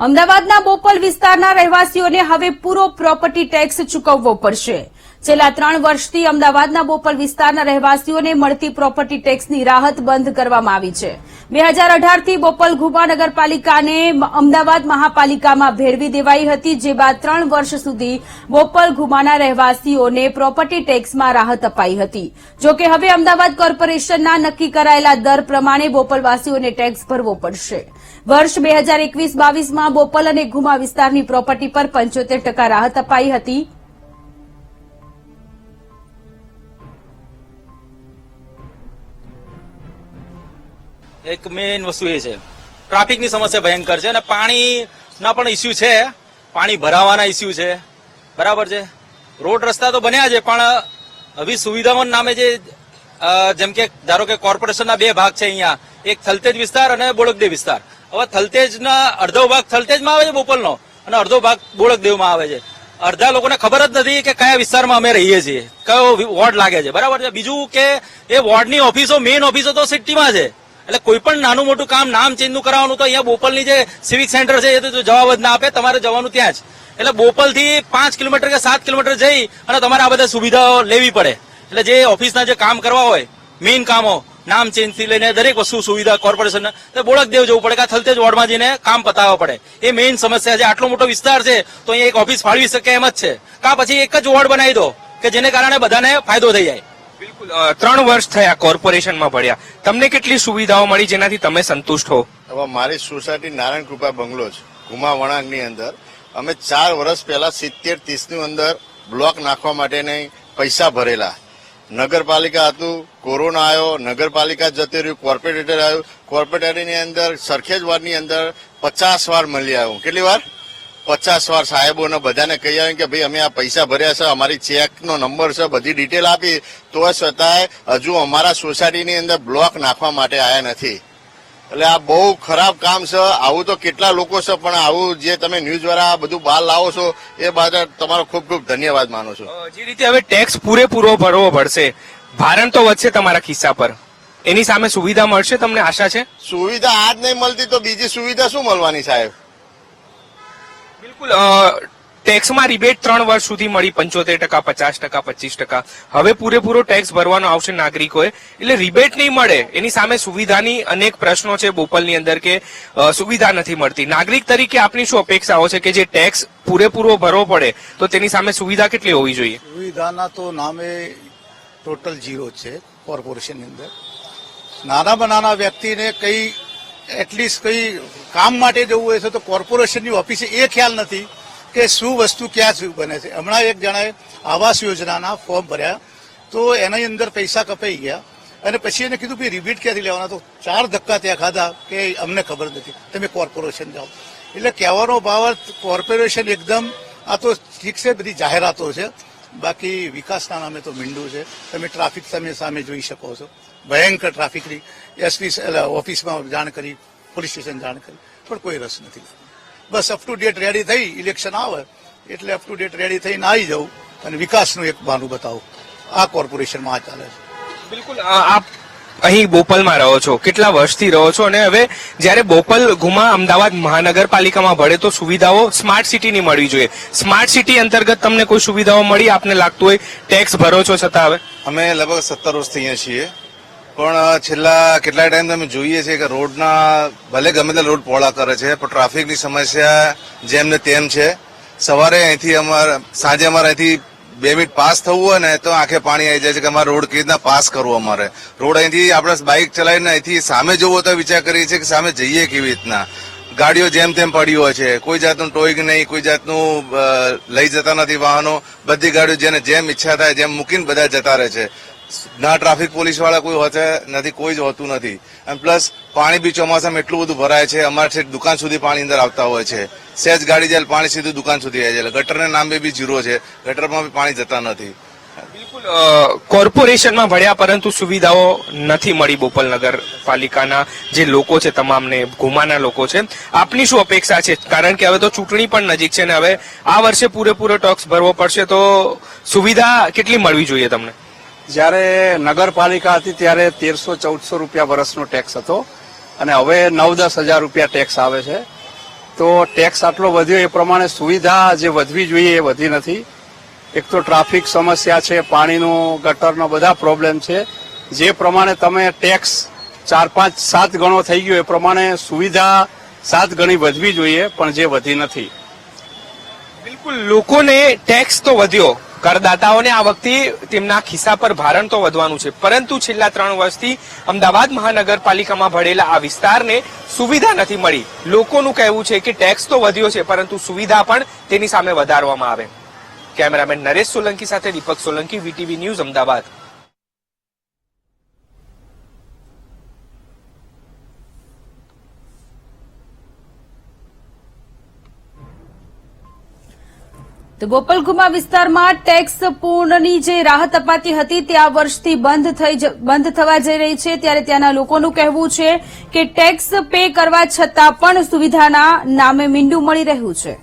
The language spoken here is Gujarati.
અમદાવાદના બોપલ વિસ્તારના રહેવાસીઓને હવે પૂરો પ્રોપર્ટી ટેક્સ ચૂકવવો પડશે. છેલ્લા ત્રણ વર્ષથી અમદાવાદના બોપલ વિસ્તારના રહેવાસીઓને મળતી પ્રોપર્ટી ટેક્સની રાહત બંધ કરવામાં આવી છે. બે હજાર અઢારથી બોપલ ઘુમા નગરપાલિકાને અમદાવાદ મહાપાલિકામાં ભેળવી દેવાઈ હતી, જે બાદ ત્રણ વર્ષ સુધી બોપલ ઘુમાના રહેવાસીઓને પ્રોપર્ટી ટેક્સમાં રાહત અપાઈ હતી. જોકે હવે અમદાવાદ કોર્પોરેશનના નક્કી કરાયેલા દર પ્રમાણે બોપલવાસીઓને ટેક્સ ભરવો પડશે. વર્ષ બે હજાર એકવીસ બાવીસમાં બોપલ અને ઘુમા વિસ્તારની પ્રોપર્ટી પર પંચોતેર ટકા રાહત અપાઈ હતી. એક મેઇન વસ્તુ એ છે. ટ્રાફિકની સમસ્યા ભયંકર છે અને પાણીના પણ ઇસ્યુ છે. પાણી ભરાવાના ઇસ્યુ છે. બરાબર છે? રોડ રસ્તા તો બન્યા છે, પણ હવે સુવિધાઓ નામે જે જેમ કે ધારો કે કોર્પોરેશનના બે ભાગ છે અહીંયા. એક થલતેજ વિસ્તાર અને બોળકદેવ વિસ્તાર. હવે થલતેજના અડધો ભાગ થલતેજમાં આવે છે બોપલનો અને અડધો ભાગ બોળકદેવમાં આવે છે. અડધા લોકોને ખબર જ નથી કે કયા વિસ્તારમાં અમે રહીએ છીએ. કયો વોર્ડ લાગે છે. બરાબર છે? બીજું કે એ વોર્ડની ઓફિસો મેઇન ઓફિસો તો સિટીમાં છે. એટલે કોઈ પણ નાનું મોટું કામ, નામ ચેન્જનું કરાવવાનું તો અહીંયા બોપલની જે સિવિક સેન્ટર છે, એ તો જવાબ જ ના આપે, તમારે જવાનું ત્યાં જ. એટલે બોપલથી પાંચ કિલોમીટર કે સાત કિલોમીટર જઈ અને તમારે આ બધા સુવિધાઓ લેવી પડે. એટલે જે ઓફિસના જે કામ કરવા હોય મેઇન કામો, નામ ચેન્જથી લઈને દરેક વસ્તુ, સુવિધા કોર્પોરેશન બોળકદેવ જવું પડે કે થલતેજ વોર્ડમાં જઈને કામ પતાવવા પડે. એ મેઇન સમસ્યા છે. આટલો મોટો વિસ્તાર છે, તો અહીંયા એક ઓફિસ ફાળવી શકે એમ જ છે. કા પછી એક જ વોર્ડ બનાવી દો, કે જેને કારણે બધાને ફાયદો થઈ જાય. બિલકુલ. ત્રણ વર્ષ થયા કોર્પોરેશનમાં ભળ્યા તમને કેટલી સુવિધાઓ મળી જેનાથી તમે સંતુષ્ટ હો? મારી સોસાયટી નારાયણ કૃપા બંગલો છે ગુમા વળાંકની અંદર. અમે ચાર વર્ષ પહેલા સિત્તેર ત્રીસની અંદર બ્લોક નાખવા માટેને પૈસા ભરેલા. નગરપાલિકા હતું, કોરોના આવ્યો, નગરપાલિકા જતી રહ્યું, કોર્પોરેટર આવ્યું. કોર્પોરેટરની અંદર, સરખેજ વારની અંદર પચાસ વાર મળી આવ્યું. કેટલી વાર? પચાસ વાર સાહેબોને બધાને કહી આવે કે ભાઈ અમે આ પૈસા ભર્યા છે અમારી ચેકનો નંબર છે બધી ડિટેલ આપી. તો છતાંય હજુ અમારા સોસાયટીની અંદર બ્લોક નાખવા માટે આવ્યા નથી. એટલે આ બહુ ખરાબ કામ છે. આવું તો કેટલા લોકો છે પણ આવું જે તમે ન્યૂઝ દ્વારા બધું બહાર લાવો છો એ બાદ તમારો ખૂબ ખૂબ ધન્યવાદ માનું છું. જે રીતે હવે ટેક્સ પૂરેપૂરો ભરવો પડશે ભારણ તો વધશે તમારા ખિસ્સા પર. એની સામે સુવિધા મળશે તમને આશા છે? સુવિધા આજ નહીં મળતી તો બીજી સુવિધા શું મળવાની સાહેબ? બિલકુલ ટેક્સમાં રિબેટ ત્રણ વર્ષ સુધી મળી પંચોતેર ટકા, પચાસ ટકા, પચીસ ટકા. હવે પૂરેપૂરો ટેક્સ ભરવાનો આવશે નાગરિકોએ. એટલે રિબેટ નહીં મળે. એની સામે સુવિધાની અનેક પ્રશ્નો છે બોપલની અંદર કે સુવિધા નથી મળતી. નાગરિક તરીકે આપની શું અપેક્ષાઓ છે કે જે ટેક્સ પૂરેપૂરો ભરવો પડે, તો તેની સામે સુવિધા કેટલી હોવી જોઈએ? સુવિધાના તો નામે ટોટલ ઝીરો છે કોર્પોરેશનની અંદર. નાનામાં નાના વ્યક્તિને કઈ એટલીસ્ટ કઈ કામ માટે જવું હોય છે તો કોર્પોરેશનની ઓફિસે એ ખ્યાલ નથી કે શું વસ્તુ ક્યાં શું બને છે. હમણાં એક જણાએ આવાસ યોજનાના ફોર્મ ભર્યા તો એની અંદર પૈસા કપાઈ ગયા અને પછી એને કીધું ભાઈ રિબીટ ક્યાંથી લેવાના? તો ચાર ધક્કા ત્યાં ખાધા કે અમને ખબર નથી. તમે કોર્પોરેશન જાઓ. એટલે કહેવાનો ભાવ કોર્પોરેશન એકદમ આ તો ઠીક છે, બધી જાહેરાતો છે. બાકી વિકાસના નામે તો મીંડું છે. તમે ટ્રાફિક તમે સામે જોઈ શકો છો. ભયંકર ટ્રાફિકની એસપી ઓફિસમાં જાણ કરી પોલીસ સ્ટેશન જાણ કરી પણ કોઈ રસ નથી. બસ અપ ટુ ડેટ રેડી થઈ ઇલેક્શન આવે. એટલે અપ ટુ ડેટ રેડી થઈને આવી જવું અને વિકાસનું એક બહાનું બતાવું. આ કોર્પોરેશનમાં આ ચાલે છે. બિલકુલ આપ અહીં બોપલમાં રહો છો, કેટલા વર્ષથી રહો છો અને હવે જ્યારે બોપલ ગુમા અમદાવાદ મહાનગરપાલિકામાં ભળે તો સુવિધાઓ સ્માર્ટ સિટીની મળવી જોઈએ. સ્માર્ટ સિટી અંતર્ગત તમને કોઈ સુવિધાઓ મળી, આપને લાગતું હોય, ટેક્સ ભરો છો છતાં હવે? અમે લગભગ સત્તર વર્ષથી અહીંયા છીએ. પણ છેલ્લા કેટલા ટાઈમ અમે જોઈએ છીએ કે રોડના, ભલે ગમે તે રોડ પહોળા કરે છે, પણ ટ્રાફિકની સમસ્યા જેમ ને તેમ છે. સવારે અહીંથી અમારે, સાંજે અમારે અહીંથી બે મિનિટ પાસ થવું હોય ને તો આંખે પાણી આવી જાય છે કે અમારે રોડ કેવી રીતના પાસ કરવો અમારે? રોડ અહીંથી આપણે બાઇક ચલાવીને અહીંથી સામે જવું તો વિચાર કરીએ છીએ કે સામે જઈએ કેવી રીતના? ગાડીઓ જેમ તેમ પડી હોય છે. કોઈ જાતનું ટોઈક નહીં, કોઈ જાતનું લઈ જતા નથી વાહનો. બધી ગાડીઓ જેને જેમ ઈચ્છા થાય, જેમ મૂકીને બધા જતા રહે છે. ના ટ્રાફિક પોલીસવાળા કોઈ હોતા નથી, કોઈ જ હોતું નથી. અને પ્લસ પાણી બી ચોમાસામાં એટલું બધું ભરાય છે, અમારે છેક દુકાન સુધી પાણી અંદર આવતા હોય છે. સહેજ ગાડી જાય, પાણી સીધું દુકાન સુધી આવી જાય. ગટરને નામે બી જીરો છે, ગટરમાં બી પાણી જતા નથી. બિલકુલ કોર્પોરેશનમાં ભળ્યા પરંતુ સુવિધાઓ નથી મળી બોપલ નગરપાલિકાના જે લોકો છે, તમામને ગુમાના લોકો છે. આપની શું અપેક્ષા છે? કારણ કે હવે તો ચૂંટણી પણ નજીક છે ને હવે આ વર્ષે પૂરેપૂરો ટોક્સ ભરવો પડશે તો સુવિધા કેટલી મળવી જોઈએ તમને? જ્યારે નગરપાલિકા હતી ત્યારે તેરસો ચૌદસો રૂપિયા વર્ષનો ટેક્સ હતો અને હવે નવ દસ હજાર રૂપિયા ટેક્સ આવે છે. તો ટેક્સ આટલો વધ્યો એ પ્રમાણે સુવિધા જે વધવી જોઈએ એ વધી નથી. એક તો ટ્રાફિક સમસ્યા છે, પાણીનું, ગટરનો બધા પ્રોબ્લેમ છે. જે પ્રમાણે તમે ટેક્સ ચાર પાંચ સાત ગણો થઈ ગયો એ પ્રમાણે સુવિધા સાત ગણી વધવી જોઈએ, પણ જે વધી નથી. બિલકુલ, લોકોને ટેક્સ તો વધ્યો. કરદાતાઓને આ વખતે તેમના ખિસ્સા પર ભારણ તો વધવાનું છે. પરંતુ છેલ્લા ત્રણ વર્ષથી અમદાવાદ મહાનગરપાલિકામાં ભળેલા આ વિસ્તારને સુવિધા નથી મળી. લોકોનું કહેવું છે કે ટેક્સ તો વધ્યો છે, પરંતુ સુવિધા પણ તેની સામે વધારવામાં આવે. કેમેરામેન નરેશ સોલંકી સાથે દીપક સોલંકી, વીટીવી ન્યૂઝ અમદાવાદ. તો ગોપાલકુમા વિસ્તારમાં ટેક્સ પૂર્ણની જે રાહત અપાતી હતી તે આ વર્ષથી બંધ થઈ બંધ થવા જઈ રહી છે. ત્યારે ત્યાંના લોકોનું કહેવું છે કે ટેક્સ પે કરવા છતાં પણ સુવિધાના નામે મીંડું મળી રહ્યું છે.